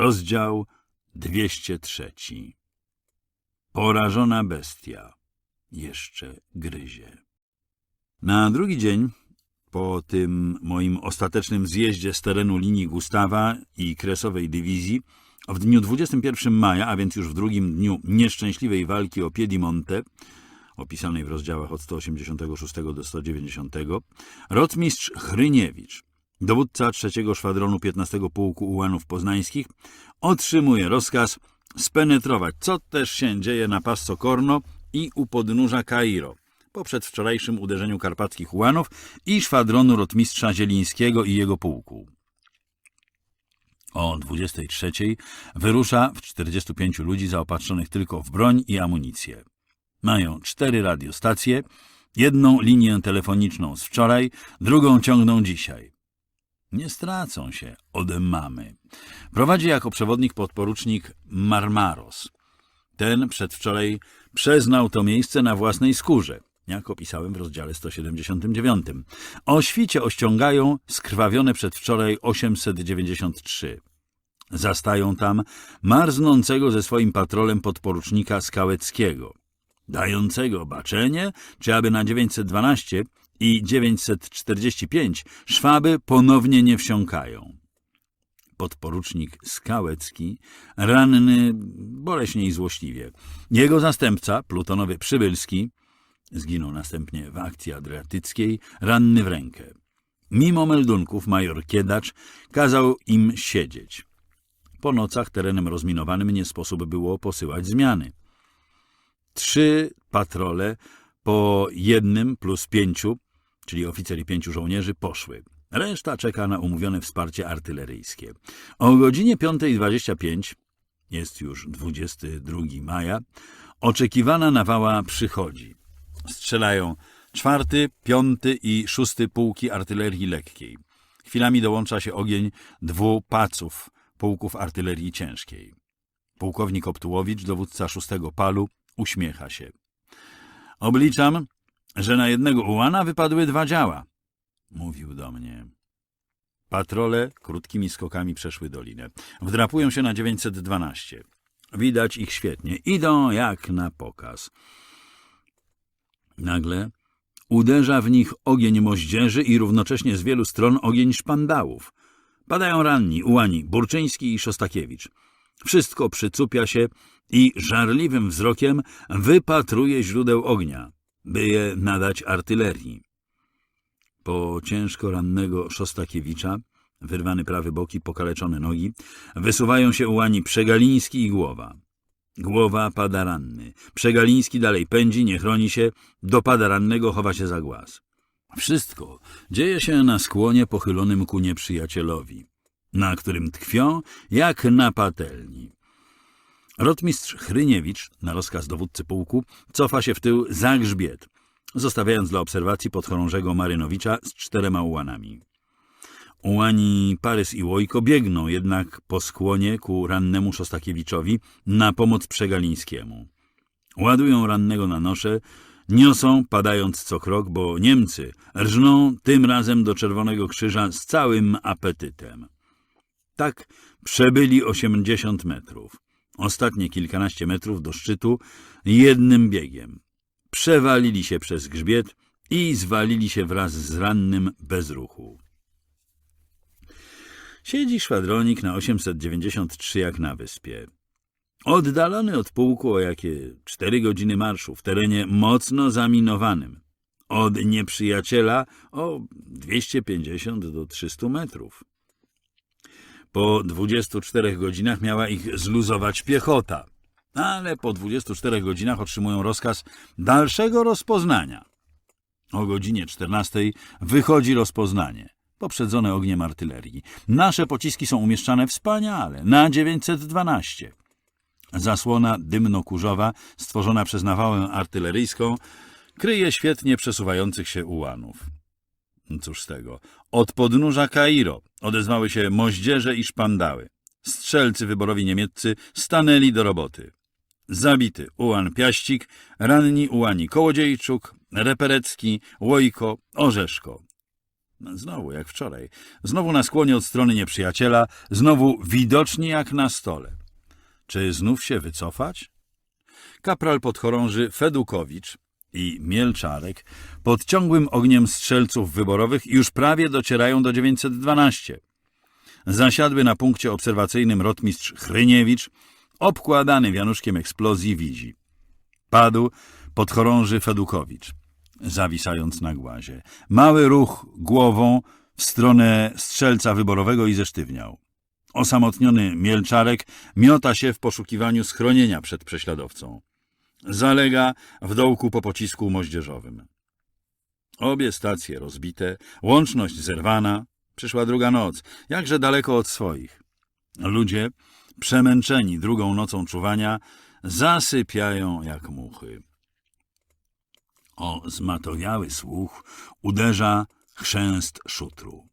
Rozdział 203. Porażona bestia jeszcze gryzie. Na drugi dzień, po tym moim ostatecznym zjeździe z terenu linii Gustawa i Kresowej Dywizji, w dniu 21 maja, a więc już w drugim dniu nieszczęśliwej walki o Piedimonte, opisanej w rozdziałach od 186 do 190, rotmistrz Chryniewicz, dowódca trzeciego szwadronu 15 Pułku Ułanów Poznańskich, otrzymuje rozkaz spenetrować, co też się dzieje na Passo Corno i u podnóża Kairo, po przedwczorajszym uderzeniu karpackich ułanów i szwadronu rotmistrza Zielińskiego i jego pułku. O 23 wyrusza w 45 ludzi zaopatrzonych tylko w broń i amunicję. Mają cztery radiostacje, jedną linię telefoniczną z wczoraj, drugą ciągną dzisiaj. Nie stracą się ode mamy. Prowadzi jako przewodnik podporucznik Marmaros. Ten przedwczoraj przeznał to miejsce na własnej skórze, jak opisałem w rozdziale 179. O świcie ościągają skrwawione przedwczoraj 893. Zastają tam marznącego ze swoim patrolem podporucznika Skałeckiego, dającego baczenie, czy aby na 912 i 945 szwaby ponownie nie wsiąkają. Podporucznik Skałecki, ranny boleśnie i złośliwie. Jego zastępca, plutonowy Przybylski, zginął następnie w akcji adriatyckiej, ranny w rękę. Mimo meldunków major Kiedacz kazał im siedzieć. Po nocach terenem rozminowanym nie sposób było posyłać zmiany. Trzy patrole po jednym plus pięciu, czyli oficer i pięciu żołnierzy, poszły. Reszta czeka na umówione wsparcie artyleryjskie. O godzinie 5.25, jest już 22 maja, oczekiwana nawała przychodzi. Strzelają czwarty, piąty i szósty pułki artylerii lekkiej. Chwilami dołącza się ogień dwóch paców pułków artylerii ciężkiej. Pułkownik Optułowicz, dowódca szóstego palu, uśmiecha się. Obliczam, że na jednego ułana wypadły dwa działa, mówił do mnie. Patrole krótkimi skokami przeszły dolinę. Wdrapują się na 912. Widać ich świetnie. Idą jak na pokaz. Nagle uderza w nich ogień moździerzy i równocześnie z wielu stron ogień szpandałów. Padają ranni, ułani, Burczyński i Szostakiewicz. Wszystko przycupia się i żarliwym wzrokiem wypatruje źródeł ognia, by je nadać artylerii. Po ciężko rannego Szostakiewicza, wyrwany prawy bok i pokaleczone nogi, wysuwają się ułani Przegaliński i Głowa. Głowa pada ranny. Przegaliński dalej pędzi, nie chroni się, dopada rannego, chowa się za głaz. Wszystko dzieje się na skłonie pochylonym ku nieprzyjacielowi, na którym tkwią jak na patelni. Rotmistrz Chryniewicz, na rozkaz dowódcy pułku, cofa się w tył za grzbiet, zostawiając dla obserwacji podchorążego Marynowicza z czterema ułanami. Ułani Parys i Łojko biegną jednak po skłonie ku rannemu Szostakiewiczowi na pomoc Przegalińskiemu. Ładują rannego na nosze, niosą, padając co krok, bo Niemcy rżną tym razem do Czerwonego Krzyża z całym apetytem. Tak przebyli 80 metrów. Ostatnie kilkanaście metrów do szczytu jednym biegiem. Przewalili się przez grzbiet i zwalili się wraz z rannym bez ruchu. Siedzi szwadronik na 893 jak na wyspie. Oddalony od pułku o jakie cztery godziny marszu w terenie mocno zaminowanym. Od nieprzyjaciela o 250 do 300 metrów. Po 24 godzinach miała ich zluzować piechota, ale po 24 godzinach otrzymują rozkaz dalszego rozpoznania. O godzinie 14 wychodzi rozpoznanie, poprzedzone ogniem artylerii. Nasze pociski są umieszczane wspaniale, na 912. Zasłona dymno-kurzowa, stworzona przez nawałę artyleryjską, kryje świetnie przesuwających się ułanów. Cóż z tego. Od podnóża Kairo odezwały się moździerze i szpandały. Strzelcy wyborowi niemieccy stanęli do roboty. Zabity ułan Piaścik, ranni ułani Kołodziejczuk, Reperecki, Łojko, Orzeszko. Znowu, jak wczoraj. Znowu na skłonie od strony nieprzyjaciela, znowu widocznie jak na stole. Czy znów się wycofać? Kapral podchorąży Fedukowicz i Mielczarek pod ciągłym ogniem strzelców wyborowych już prawie docierają do 912. Zasiadły na punkcie obserwacyjnym rotmistrz Chryniewicz, obkładany wianuszkiem eksplozji widzi. Padł podchorąży Fedukowicz, zawisając na głazie. Mały ruch głową w stronę strzelca wyborowego i zesztywniał. Osamotniony Mielczarek miota się w poszukiwaniu schronienia przed prześladowcą. Zalega w dołku po pocisku moździerzowym. Obie stacje rozbite, łączność zerwana. Przyszła druga noc, jakże daleko od swoich. Ludzie, przemęczeni drugą nocą czuwania, zasypiają jak muchy. O zmatowiały słuch uderza chrzęst szutru.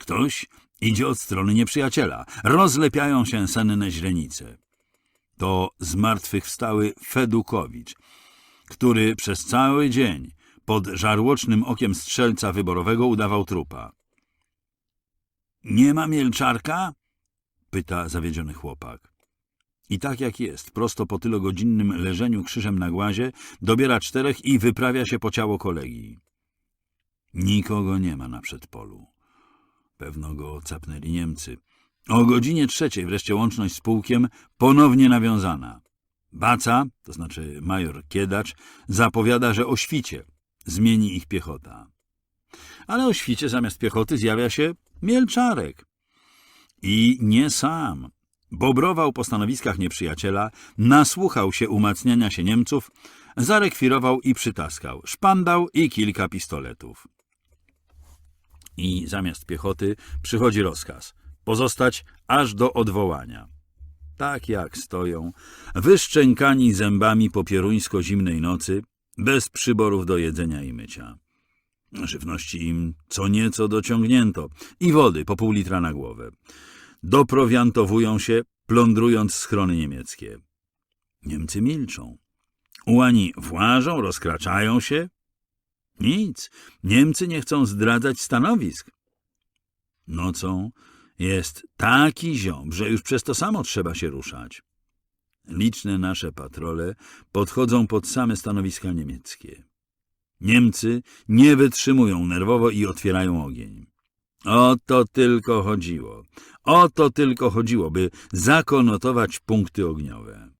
Ktoś idzie od strony nieprzyjaciela. Rozlepiają się senne źrenice. To zmartwychwstały Fedukowicz, który przez cały dzień pod żarłocznym okiem strzelca wyborowego udawał trupa. Nie ma mielczarka? pyta zawiedziony chłopak. I tak jak jest, prosto po tylogodzinnym leżeniu krzyżem na głazie, dobiera czterech i wyprawia się po ciało kolegi. Nikogo nie ma na przedpolu. Pewno go capnęli Niemcy. O godzinie trzeciej wreszcie łączność z pułkiem ponownie nawiązana. Baca, to znaczy major Kiedacz, zapowiada, że o świcie zmieni ich piechota. Ale o świcie zamiast piechoty zjawia się Mielczarek. I nie sam. Bobrował po stanowiskach nieprzyjaciela, nasłuchał się umacniania się Niemców, zarekwirował i przytaskał, szpandał i kilka pistoletów. I zamiast piechoty przychodzi rozkaz pozostać aż do odwołania. Tak jak stoją, wyszczękani zębami po pieruńsko-zimnej nocy, bez przyborów do jedzenia i mycia. Żywności im co nieco dociągnięto i wody po pół litra na głowę. Doprowiantowują się, plądrując schrony niemieckie. Niemcy milczą. Ułani włażą, rozkraczają się. Nic, Niemcy nie chcą zdradzać stanowisk. Nocą jest taki ziom, że już przez to samo trzeba się ruszać. Liczne nasze patrole podchodzą pod same stanowiska niemieckie. Niemcy nie wytrzymują nerwowo i otwierają ogień. O to tylko chodziło. O to tylko chodziło, by zakonotować punkty ogniowe.